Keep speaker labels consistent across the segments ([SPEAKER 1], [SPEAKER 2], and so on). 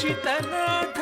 [SPEAKER 1] शीतनाथ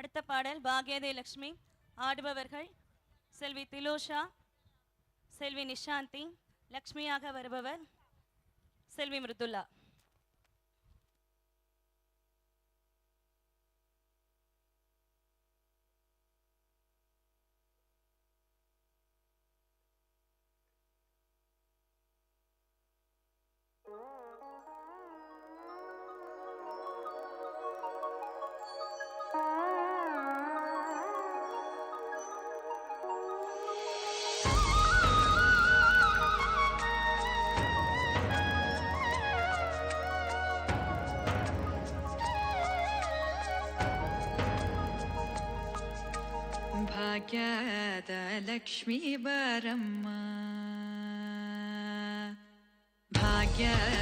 [SPEAKER 2] அடுத்த பாடல் பாக்யதே லக்ஷ்மி ஆடுபவர்கள் செல்வி திலோஷா செல்வி நிஷாந்தி லக்ஷ்மியாக வருபவர் செல்வி மிருதுல்லா.
[SPEAKER 3] ಭಾಗ್ಯದ ಲಕ್ಷ್ಮೀ ಬರಮ್ಮ ಭಾಗ್ಯದ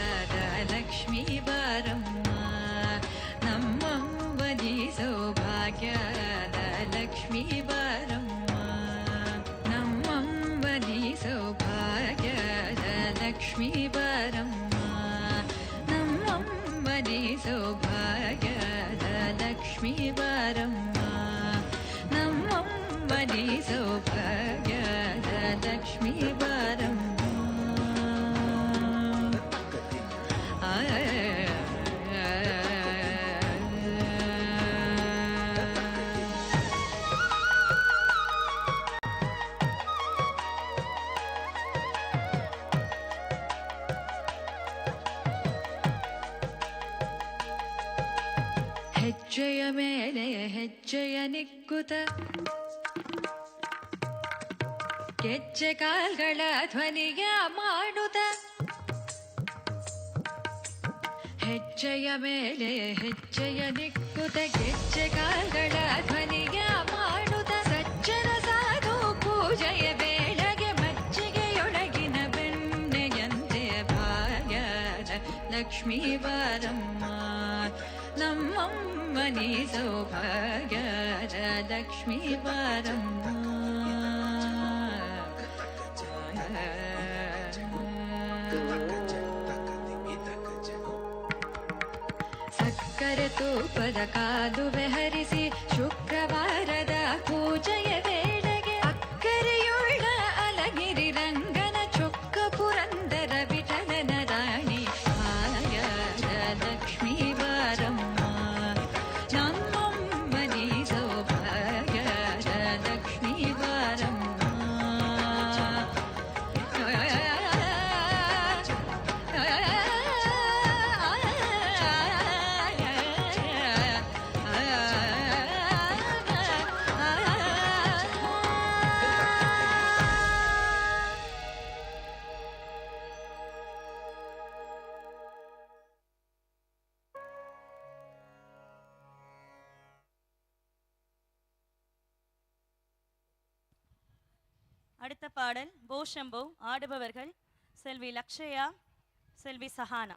[SPEAKER 3] ಗೆಜ್ಜೆ ಕಾಲ್ಗಳ ಧ್ವನಿಯ ಮಾಡುತ್ತ ಹೆಜ್ಜೆಯ ಮೇಲೆ ಹೆಜ್ಜೆಯ ನಿಕ್ಕುತ ಗೆಜ್ಜೆ ಕಾಲ್ಗಳ ಧ್ವನಿಯ ಮಾಡುತ್ತ ಸಜ್ಜನ ಸಾಧು ಪೂಜೆಯ ವೇಳೆಗೆ ಮಜ್ಜಿಗೆಯೊಳಗಿನ ಬೆಣ್ಣೆಯಂತೆ ಭಾಗ್ಯದ ಲಕ್ಷ್ಮೀ ಬಾರಮ್ಮ. ನಮ್ಮಮ್ಮನಿ ಸೌಭಾಗ್ಯದ ಲಕ್ಷ್ಮೀ ಬಾರಮ್ಮ. ूपदकाधुमे
[SPEAKER 2] हरि பாடல் போஷம்போ ஆடுபவர்கள் செல்வி லக்ஷயா செல்வி சஹானா.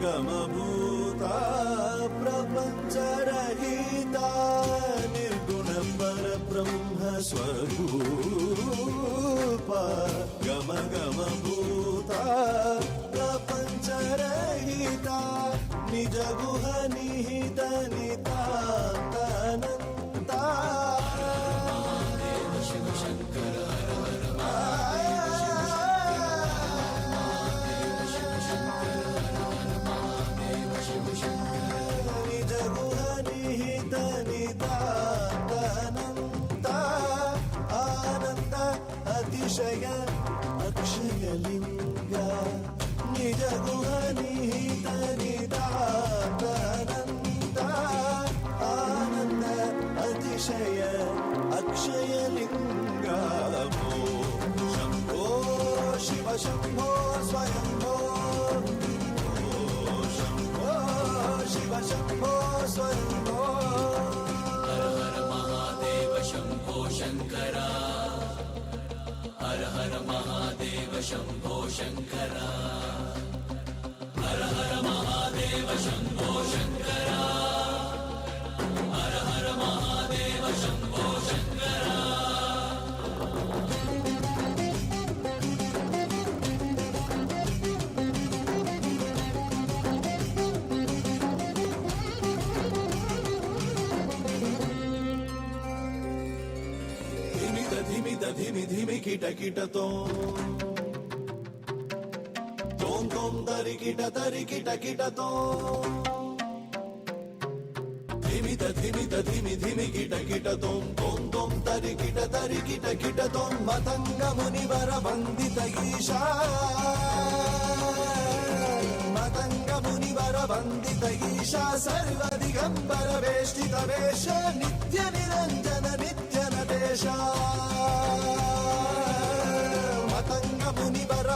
[SPEAKER 4] Come Gamabu. சங்கரா ஹர ஹர மகாதேவ சம்போ சங்கரா ஹர ஹர மகாதேவ சம்போ சங்கரா ధిమి తోం తోం తరికిట కిట కిటతో. ధిమిత ధిమిత ధిమి ధిమి కిట కిటతో. తోం తోం తరికిట కిట తరి కిట కిటతో. మతంగ మునివర వందిత ఈశా. మతంగ మునివర వందిత ఈశా. సర్వ దిగంబర వేష్టిత వేష. నిత్య నిరంజన నిత్యన దేశా.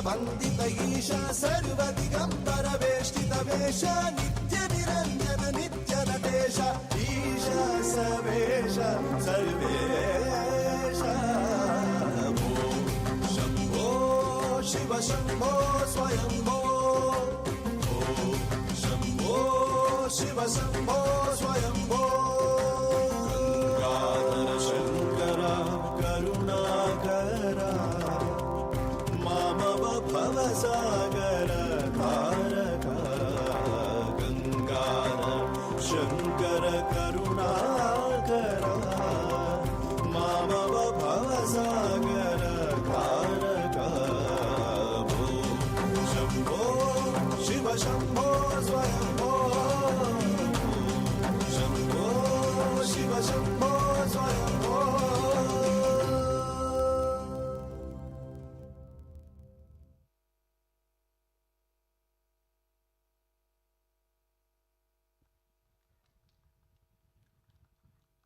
[SPEAKER 4] వందిత ఈశా సర్వ దిగంబర వేష్టిత వేష నిత్య నిరంజన నిత్య నటేశ ఈశ సవేష సర్వేశ. శంభో శివ శంభో స్వయంభో. శంభో శివ శంభో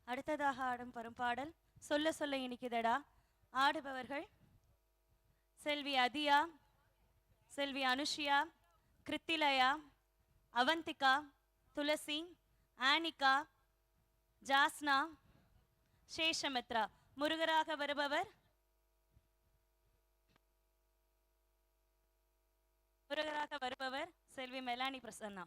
[SPEAKER 3] அடுத்ததாக ஆடும் பரும்பாடல். சொல்ல சொல்ல இனிக்குதடா. ஆடுபவர்கள் செல்வி அதியா செல்வி அனுஷியா கிருத்திலயா அவந்திகா துளசி ஆனிகா ஜாஸ்னா சேஷமித்ரா. முருகராக வருபவர் முருகராக வருபவர் செல்வி மெலானி பிரசன்னா.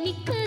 [SPEAKER 5] എനിക്ക്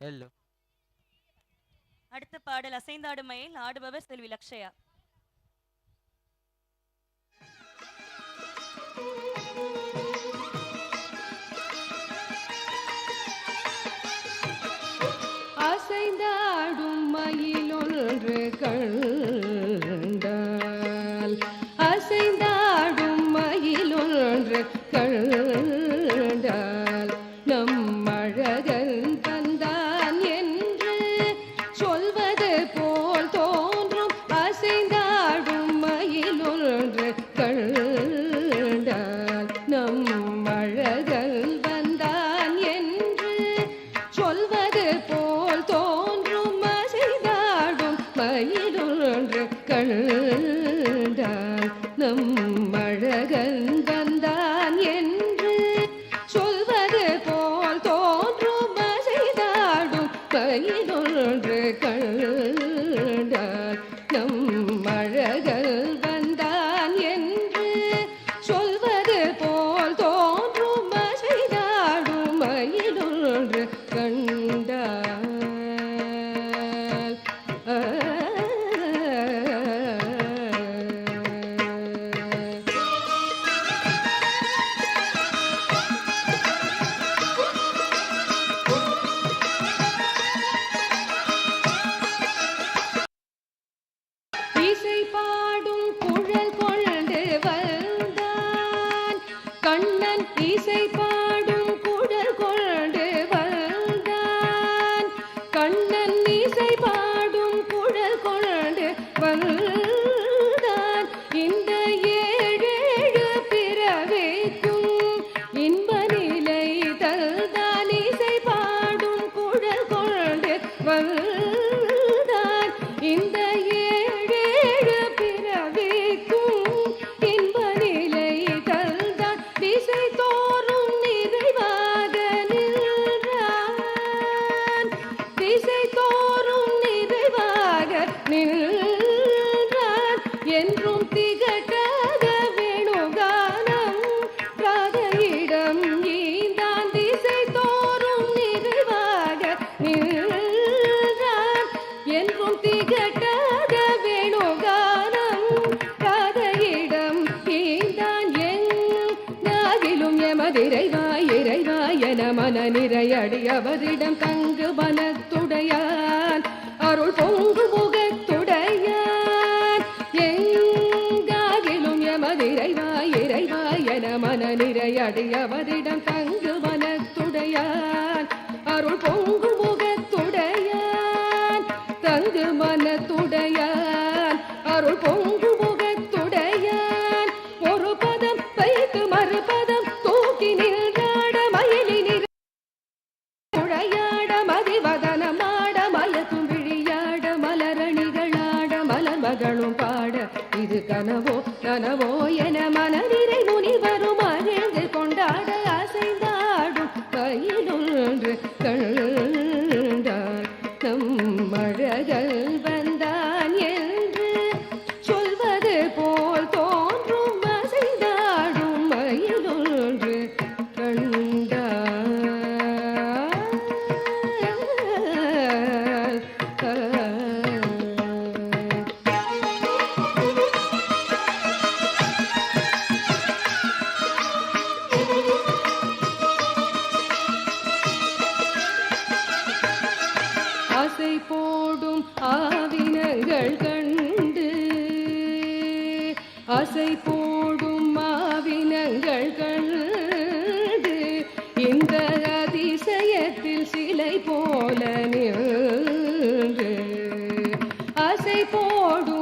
[SPEAKER 1] எல்லோ
[SPEAKER 3] அடுத்த பாடல் அசைந்தாடும் மயில் ஆடுபவர் செல்வி லக்ஷயா.
[SPEAKER 6] அசைந்தாடும் மயில் ஒன்று கண் அசைந்தாடும் மயிலொன்று அருள் பொங்கு ನೋಡು